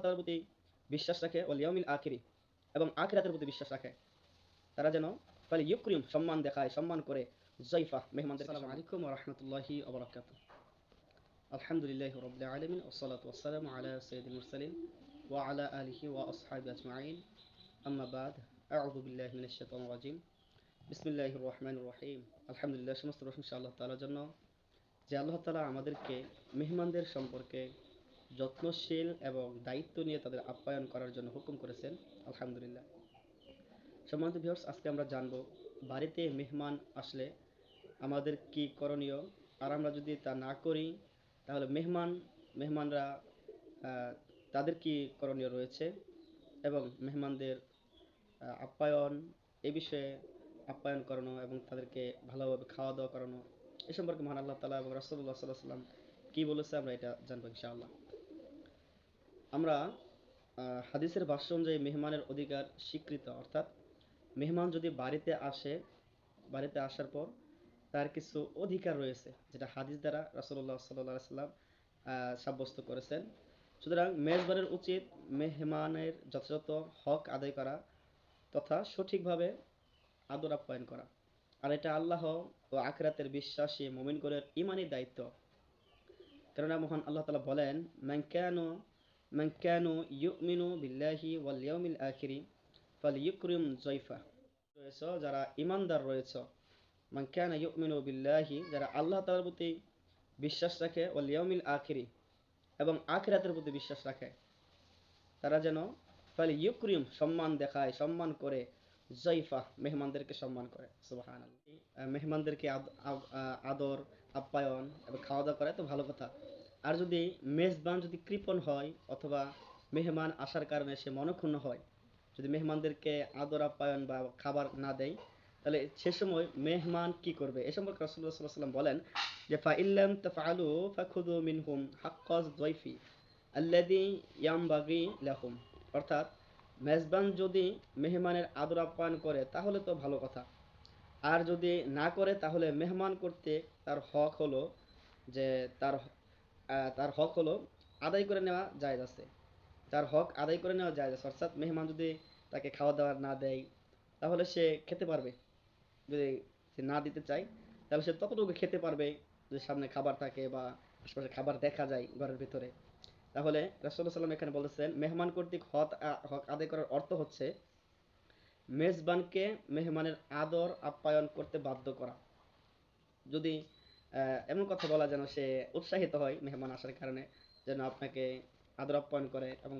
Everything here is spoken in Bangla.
তাআলার প্রতি বিশ্বাস রাখে, ওয়াল ইয়াউমিল আখিরি, এবং আখিরাতের প্রতি বিশ্বাস রাখে। তারা যেন ফাল ইউকরিম সম্মান দেখায়, সম্মান করে জয়ফা মেহমানদের আসসালামু আলাইকুম রাহমাতুল্লাহি ওয়া বারাকাতুহু আলহামদুলিল্লাহি রাব্বিল আলামিন ওয়াসসালাতু ওয়াসসালামু আলা সাইয়্যিদিল মুরসালিন ওয়া আলা আলিহি ওয়া আসহাবি আজমাইন। আম্মা বাদ, আউযু বিল্লাহি মিনাশ শাইতানির রাজিম। বিসমিল্লাহির রহমানির রহিম। আলহামদুলিল্লাহ, সমস্ত প্রশংসা আল্লাহ তাআলার জন্য। যে আল্লাহ তাআলা আমাদেরকে, মেহমানদের সম্পর্কে যত্নশীল এবং দায়িত্ব নিয়ে তাদের আপ্যায়ন করার জন্য হুকুম করেছেন। আলহামদুলিল্লাহ। সম্মানিত ভিউয়ার্স আজকে আমরা জানব, বাড়িতে মেহমান আসলে আমাদের কি করণীয়? আর আমরা যদি তা না করি, তাহলে মেহমান, মেহমানরা তাদের কি করণীয় রয়েছে? এবং মেহমানদের আপ্যায়ন, এ বিষয়ে আপ্যায়ন করানো এবং তাদেরকে ভালোভাবে খাওয়া দাওয়া করানো, এ সম্পর্কে মহান আল্লাহ তালা এবং রাসুল্লাহ সাল্লাহ সাল্লাম কি বলেছে আমরা এটা জানব ইনশাআল্লাহ। আমরা হাদিসের ভাষ্য অনুযায়ী মেহমানের অধিকার স্বীকৃত, অর্থাৎ মেহমান যদি বাড়িতে আসে, বাড়িতে আসার পর তার কিছু অধিকার রয়েছে, যেটা হাদিস দ্বারা রাসুল্লাহ সাল্লাহ সাল্লাম সাব্যস্ত করেছেন। সুতরাং মেজবানের উচিত মেহমানের যথাযথ হক আদায় করা তথা সঠিকভাবে আদর আপ্যায়ন করা। আর এটা আল্লাহ ও আখরাতের বিশ্বাসী মোমিনগণের ইমানি দায়িত্ব। কেননা মহান আল্লাহ তালা বলেন ম্যাংকানো ইউমিনু বিল্লাহি ওয়াল ইয়াউমিল আখিরি ফাল ইউকরিম জয়ফা রয়েছে, যারা ইমানদার রয়েছে ম্যাংকানা ইউমিনু বিল্লাহি, যারা আল্লাহ তাআলার প্রতি বিশ্বাস রাখে, ওয়াল ইয়াউমিল এবং আখিরাতের প্রতি বিশ্বাস রাখে, তারা যেন ফাল ইউকরিম সম্মান দেখায়, সম্মান করে জয়ফা মেহমানদেরকে সম্মান করে সুবাহান মেহমানদেরকে আদর, আপ্যায়ন, এবং খাওয়া দাওয়া করে তো ভালো কথা। আর যদি মেজবান যদি কৃপণ হয় অথবা মেহমান আসার কারণে সে মনক্ষুণ্ণ হয়, যদি মেহমানদেরকে আদর, আপ্যায়ন বা খাবার না দেয়, তাহলে সে সময় মেহমান কি করবে? এ সম্পর্কে রাসূলুল্লাহ সাল্লাল্লাহু আলাইহি বলেন যে ফা ইল্লাম তাফআলু ফাখুযু মিনহুম হাক্কাজ যায়ফি আল্লাযী ইয়ামবাগি লাহুম। অর্থাৎ মেজবান যদি মেহমানের আদর, আপ্যায়ন করে, তাহলে তো ভালো কথা। আর যদি না করে, তাহলে মেহমান করতে তার হক হলো যে, তার তার হক হলো আদায় করে নেওয়া জায়েজ আছে। তার হক আদায় করে নেওয়া জায়েজ আছে। অর্থাৎ মেহমান যদি তাকে খাওয়া দাওয়া না দেয়, তাহলে সে খেতে পারবে। যদি সে না দিতে চায়, তাহলে সে ততটুকু খেতে পারবে যদি সামনে খাবার থাকে বা আশেপাশে খাবার দেখা যায় ঘরের ভিতরে। তাহলে রাসূলুল্লাহ সাল্লাম এখানে বলেছেন, মেহমান কর্তৃক হক হক আদায় করার অর্থ হচ্ছে মেজবানকে মেহমানের আদর আপ্যায়ন করতে বাধ্য করা। যদি এমন কথা বলা যেন সে উৎসাহিত হয় মেহমান আসার কারণে, যেন আপনাকে আদর আপ্যায়ন করে এবং